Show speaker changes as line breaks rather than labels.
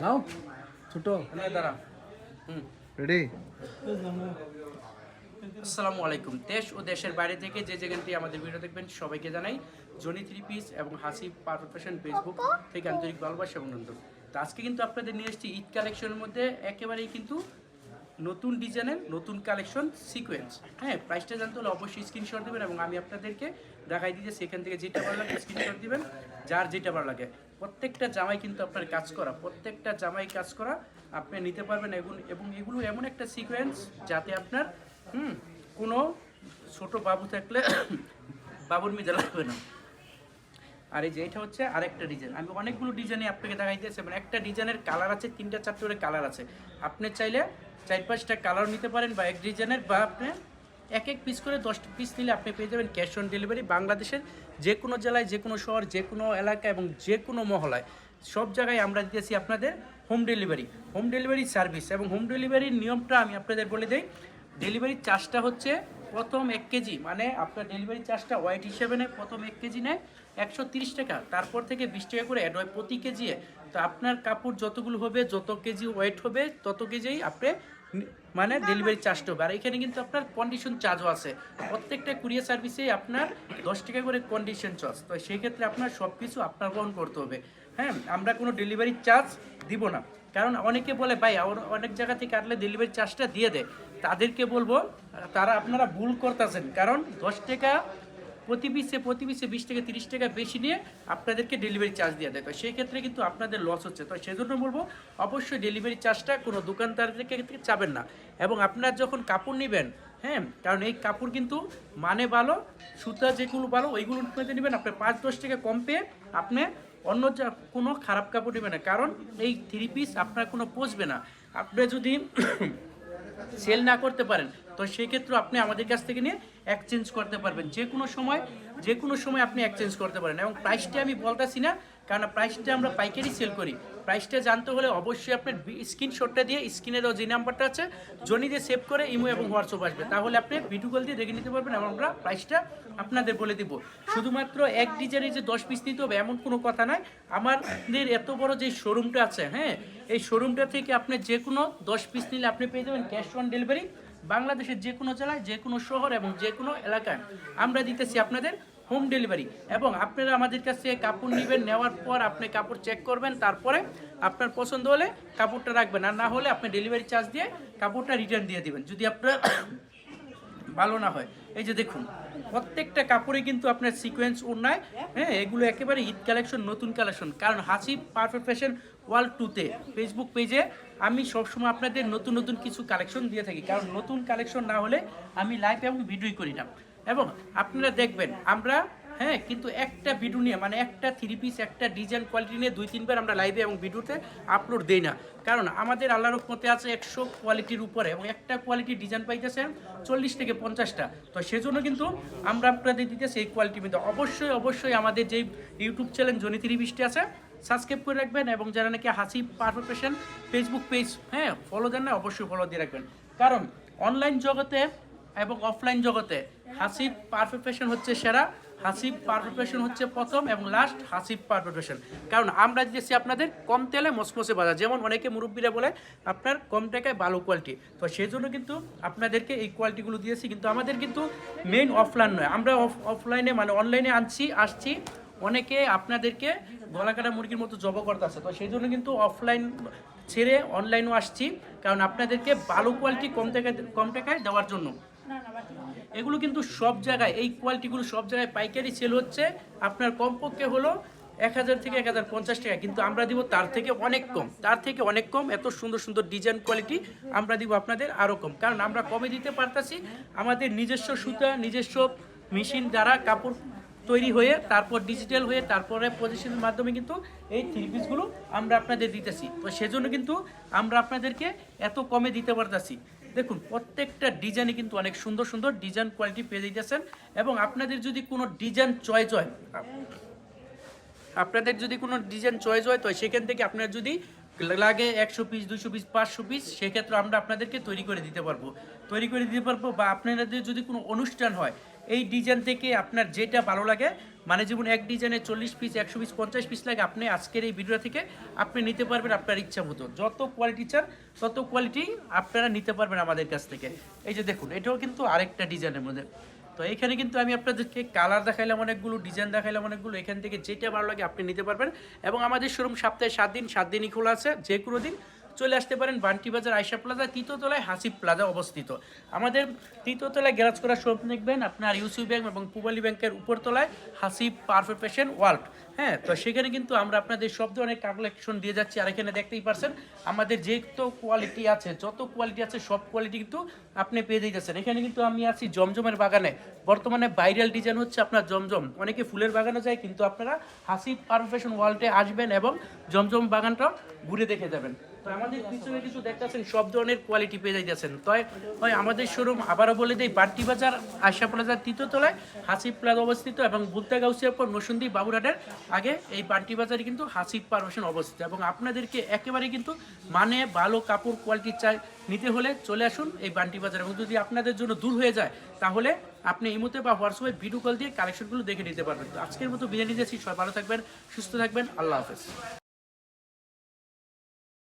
যাও ছোট।
দাঁড়া। হুম।
রেডি
আসসালামু আলাইকুম। দেশ ও দেশের বাইরে থেকে যে যেখানটি আমাদের ভিডিও দেখবেন সবাইকে জানাই জনি থ্রি পিস এবং হাসি পারফেক্ট ফ্যাশন ফেসবুক থেকে আন্তরিক ভালোবাসা অভিনন্দন। নন্দন তো আজকে কিন্তু আপনাদের নিয়ে এসেছি ঈদ কালেকশনের মধ্যে একেবারেই কিন্তু নতুন ডিজাইনের, নতুন কালেকশন সিকোয়েন্স হ্যাঁ প্রাইসটা জানতে হলে অবশ্যই স্ক্রিনশট দেবেন এবং আমি আপনাদেরকে দেখাই দিতে সেখান থেকে যেটা ভালো লাগে স্ক্রিনশট দিবেন, যার যেটা ভালো লাগে। প্রত্যেকটা জামাই কিন্তু আপনার কাজ করা, প্রত্যেকটা জামাই কাজ করা আপনি নিতে পারবেন এবং এবং এগুলো এমন একটা সিকোয়েন্স যাতে আপনার, হুম, কোনো ছোট বাবু থাকলে বাবুর মিজা লাগবে না। আর এই যে এটা হচ্ছে আরেকটা ডিজাইন। আমি অনেকগুলো ডিজাইনে আপনাকে দেখাইতেছি মানে একটা ডিজাইনের কালার আছে, তিনটা চারটে করে কালার আছে। আপনি চাইলে চার পাঁচটা কালার নিতে পারেন বা এক ডিজাইনের বা আপনি এক এক পিস করে দশটা পিস নিলে আপনি পেয়ে যাবেন ক্যাশ অন ডেলিভারি বাংলাদেশের যে কোনো জেলায়, যে কোনো শহর, যে কোনো এলাকা এবং যে কোনো মহলায়। সব জায়গায় আমরা দিতেছি আপনাদের home delivery home delivery service এবং হোম ডেলিভারির নিয়মটা আমি আপনাদের বলে দিই। ডেলিভারি চার্জটা হচ্ছে প্রথম এক কেজি মানে আপনার ডেলিভারি চার্জটা ওয়াইট হিসেবে নেয়, প্রথম এক কেজি নেয় একশো টাকা। তারপর থেকে বিশ টাকা করে অ্যাড হয় প্রতি কেজি তো আপনার কাপড় যতগুলো হবে, যত কেজি ওয়েট হবে, তত কেজিই আপনি মানে ডেলিভারি চার্জটা হবে। আর এখানে কিন্তু আপনার কন্ডিশন চার্জও আছে। প্রত্যেকটা কুরিয়ার সার্ভিসে আপনার দশ টাকা করে কন্ডিশন চার্জ তো সেই ক্ষেত্রে আপনার সব কিছু আপনার বহন করতে হবে। হ্যাঁ আমরা কোনো ডেলিভারি চার্জ দিব না। কারণ অনেকে বলে, ভাই অনেক জায়গা থেকে আনলে ডেলিভারি চার্জটা দিয়ে দেয় তাদেরকে বলব, তারা আপনারা ভুল করতেছেন। কারণ দশ টাকা প্রতি পিসে প্রতি পিসে বিশ টাকা, তিরিশ টাকা বেশি নিয়ে আপনাদেরকে ডেলিভারি চার্জ দিয়ে দেয় তো সেই ক্ষেত্রে কিন্তু আপনাদের লস হচ্ছে। তো সেজন্য বলব, অবশ্যই ডেলিভারি চার্জটা কোনো দোকানদার থেকে থেকে চাবেন না। এবং আপনার যখন কাপড় নেবেন হ্যাঁ কারণ এই কাপড় কিন্তু মানে ভালো, সুতা যেগুলো ভালো, ওইগুলো নেবেন। আপনি পাঁচ, দশ টাকা কম পেয়ে আপনি অন্য যা, কোনো খারাপ কাপড় নেবেন না। কারণ এই থ্রি পিস আপনার কোনো পচবে না। আপনি যদি সেল না করতে পারেন, তো সেক্ষেত্রে আপনি আমাদের কাছ থেকে নিয়ে এক্সচেঞ্জ করতে পারবেন। যে কোনো সময়, যে কোনো সময় আপনি এক্সচেঞ্জ করতে পারেন। এবং প্রাইসটি আমি বলতেছি না কারণ প্রাইসটা আমরা পাইকারি সেল করি। প্রাইসটা জানতে হলে অবশ্যই আপনার স্ক্রিনশটটা দিয়ে স্ক্রিনেরও যে নাম্বারটা আছে জনি দিয়ে সেভ করে ইমো এবং হোয়াটসঅ্যাপ আসবে। তাহলে আপনি ভিডিও কল দিয়ে দেখে নিতে পারবেন এবং আমরা প্রাইসটা আপনাদের বলে দিব। শুধুমাত্র এক ডিজাইনের যে দশ পিস নিতে হবে, এমন কোনো কথা নয় আমাদের এত বড় যে শোরুমটা আছে হ্যাঁ এই শোরুমটা থেকে আপনি যে কোনো দশ পিস নিলে আপনি পেয়ে যাবেন ক্যাশ অন ডেলিভারি বাংলাদেশের যে কোনো জেলায় যে কোনো শহর এবং যে কোনো এলাকায়। আমরা দিতেছি আপনাদের হোম ডেলিভারি। এবং আপনারা আমাদের কাছ কাপড় নেবেন, নেওয়ার পর আপনি কাপড় চেক করবেন, তারপরে আপনার পছন্দ হলে কাপড়টা রাখবেন। আর না হলে আপনি ডেলিভারি চার্জ দিয়ে কাপড়টা রিটার্ন দিয়ে দেবেন, যদি আপনার ভালো না হয়। এই যে দেখুন, প্রত্যেকটা কাপড়ে কিন্তু আপনার সিকোয়েন্স ওড়নায় হ্যাঁ এগুলো একেবারে ঈদ কালেকশন নতুন কালেকশন কারণ হাসি পারফেক্ট ফ্যাশন ওয়ার্ল্ড টুতে ফেসবুক পেজে আমি সবসময় আপনাদের নতুন নতুন কিছু কালেকশন দিয়ে থাকি। কারণ নতুন কালেকশন না হলে আমি লাইভ এবং ভিডিওই করি না। এবং আপনারা দেখবেন, আমরা হ্যাঁ কিন্তু একটা ভিডিও নিয়ে মানে একটা থ্রি পিস একটা ডিজাইন কোয়ালিটি নিয়ে দুই, তিনবার আমরা লাইভে এবং ভিডিওতে আপলোড দেই না। কারণ আমাদের আল্লাহর রহমতে আছে একশো কোয়ালিটির উপরে এবং একটা কোয়ালিটির ডিজাইন পাইতেছেন চল্লিশ থেকে পঞ্চাশটা। তো সেজন্য কিন্তু আমরা আপনাদের দিতেছি এই কোয়ালিটি মধ্যে। অবশ্যই অবশ্যই আমাদের যেই ইউটিউব চ্যানেল জনি থ্রি পিসটি আছে সাবস্ক্রাইব করে রাখবেন এবং যারা নাকি Hasi perfect fashion Facebook page হ্যাঁ ফলো দেন না, অবশ্যই ফলো দিয়ে রাখবেন। কারণ অনলাইন জগতে এবং অফলাইন জগতে হাসিব পারফেক্ট ফ্যাশন হচ্ছে সেরা হাসিব ফ্যাশন হচ্ছে প্রথম এবং লাস্ট হাসিব ফ্যাশন কারণ আমরা দিয়েছি আপনাদের কম তেলে মসমসে বাজার। যেমন অনেকে মুরব্বীরা বলে আপনার কম টাকায় ভালো কোয়ালিটি তো সেই জন্য কিন্তু আপনাদেরকে এই কোয়ালিটিগুলো দিয়েছি। কিন্তু আমাদের কিন্তু মেইন অফলাইন নয়। আমরা অফলাইনে মানে অনলাইনে আনছি, আসছি। অনেকে আপনাদেরকে গলাকাটা মুরগির মতো জব করতে করতেছে তো সেই জন্য কিন্তু অফলাইন ছেড়ে অনলাইনও আসছি। কারণ আপনাদেরকে ভালো কোয়ালিটি কম টাকায় কম টাকায় দেওয়ার জন্য। এগুলো কিন্তু সব জায়গায়, এই কোয়ালিটিগুলো সব জায়গায় পাইকারি সেল হচ্ছে। আপনার কমপক্ষে হলো এক হাজার থেকে এক হাজার পঞ্চাশ টাকা, কিন্তু আমরা দিব তার থেকে অনেক কম, তার থেকে অনেক কম, এত সুন্দর সুন্দর ডিজাইন কোয়ালিটি আমরা দিব আপনাদের আরও কম। কারণ আমরা কমে দিতে পারতাছি, আমাদের নিজস্ব সুতা, নিজস্ব মেশিন দ্বারা কাপড় তৈরি হয়ে, তারপর ডিজিটাল হয়ে, তারপরে পজিশনের মাধ্যমে কিন্তু এই থ্রি পিসগুলো আমরা আপনাদের দিতেছি। তো সেজন্য কিন্তু আমরা আপনাদেরকে এত কমে দিতে পারতাছি। দেখুন, প্রত্যেকটা ডিজাইনই কিন্তু অনেক সুন্দর সুন্দর ডিজাইন কোয়ালিটি পেয়ে দিতেছেন এবং আপনাদের যদি কোনো ডিজাইন চয়েস হয়, আপনাদের যদি কোনো ডিজাইন চয়েস হয়, তো সেখান থেকে আপনার যদি লাগে একশো পিস দুশো পিস পাঁচশো পিস সেক্ষেত্রে আমরা আপনাদেরকে তৈরি করে দিতে পারব। তৈরি করে দিতে পারব বা আপনাদের যদি কোনো অনুষ্ঠান হয় এই ডিজাইন থেকে আপনার যেটা ভালো লাগে মানে যেমন এক ডিজাইনে চল্লিশ পিস একশো পিস পঞ্চাশ পিস লাগে, আপনি আজকের এই ভিডিও থেকে আপনি নিতে পারবেন আপনার ইচ্ছা মতো। যত কোয়ালিটি চান, তত কোয়ালিটি আপনারা নিতে পারবেন আমাদের কাছ থেকে। এই যে দেখুন, এটাও কিন্তু আরেকটা ডিজাইনের মধ্যে। তো এখানে কিন্তু আমি আপনাদেরকে কালার দেখাইলাম অনেকগুলো ডিজাইন দেখাইলাম অনেকগুলো, এখান থেকে যেটা ভালো লাগে আপনি নিতে পারবেন। এবং আমাদের শোরুম সপ্তাহে সাত দিন, সাত দিনই খোলা আছে, যে কোনো দিন চলে আসতে পারেন বান্টি বাজার আয়সা প্লাজা তৃতীয়তলায় হাসিব প্লাজা অবস্থিত। আমাদের তৃতীয়তলায় গ্যারাজ করা শপ দেখবেন আপনার ইউসি ব্যাংক এবং পূবালী ব্যাংকের উপরতলায় হাসিব পারফেক্ট ফ্যাশন ওয়ার্ল্ড। হ্যাঁ তো সেখানে কিন্তু আমরা আপনাদের সব ধরনের কালেকশন দিয়ে যাচ্ছি। আর এখানে দেখতেই পারছেন, আমাদের যে তো কোয়ালিটি আছে, যত কোয়ালিটি আছে, সব কোয়ালিটি কিন্তু আপনি পেয়ে যাচ্ছেন এখানে কিন্তু আমি আছি জমজমের বাগানে। বর্তমানে ভাইরাল ডিজাইন হচ্ছে আপনার জমজম। অনেকে ফুলের বাগানে যায়, কিন্তু আপনারা হাসিব পারফেকশন ওয়ার্ল্ডে আসবেন এবং জমজম বাগানটা ঘুরে দেখে যাবেন। আমাদের পিছনে কিছু দেখতেছেন সব ধরনের কোয়ালিটি পেয়ে যাইতেছেন। তো হয় আমাদের শোরুম আবারও বলে দেই, বাট্টি বাজার আশা প্লাজার তৃতীয় তলায় হাসিব প্লাজা অবস্থিত এবং বুলতা গাউসিয়ার পর নসুন্দি বাবুরহাটের আগে এই বান্টি বাজারে কিন্তু হাসিব পারমিশন অবস্থিত এবং আপনাদেরকে একেবারে কিন্তু মানে ভালো কাপড় কোয়ালিটি চাই নিতে হলে চলে আসুন এই বান্টি বাজার এবং যদি আপনাদের জন্য দূর হয়ে যায়, তাহলে আপনি এই মুহূর্তে বা হোয়াটসঅ্যাপে ভিডিও কল দিয়ে কালেকশনগুলো দেখে নিতে পারবেন। তো আজকের মতো বিরিয়ানি দিয়েছি সবাই ভালো থাকবেন, সুস্থ থাকবেন, আল্লাহ হাফেজ।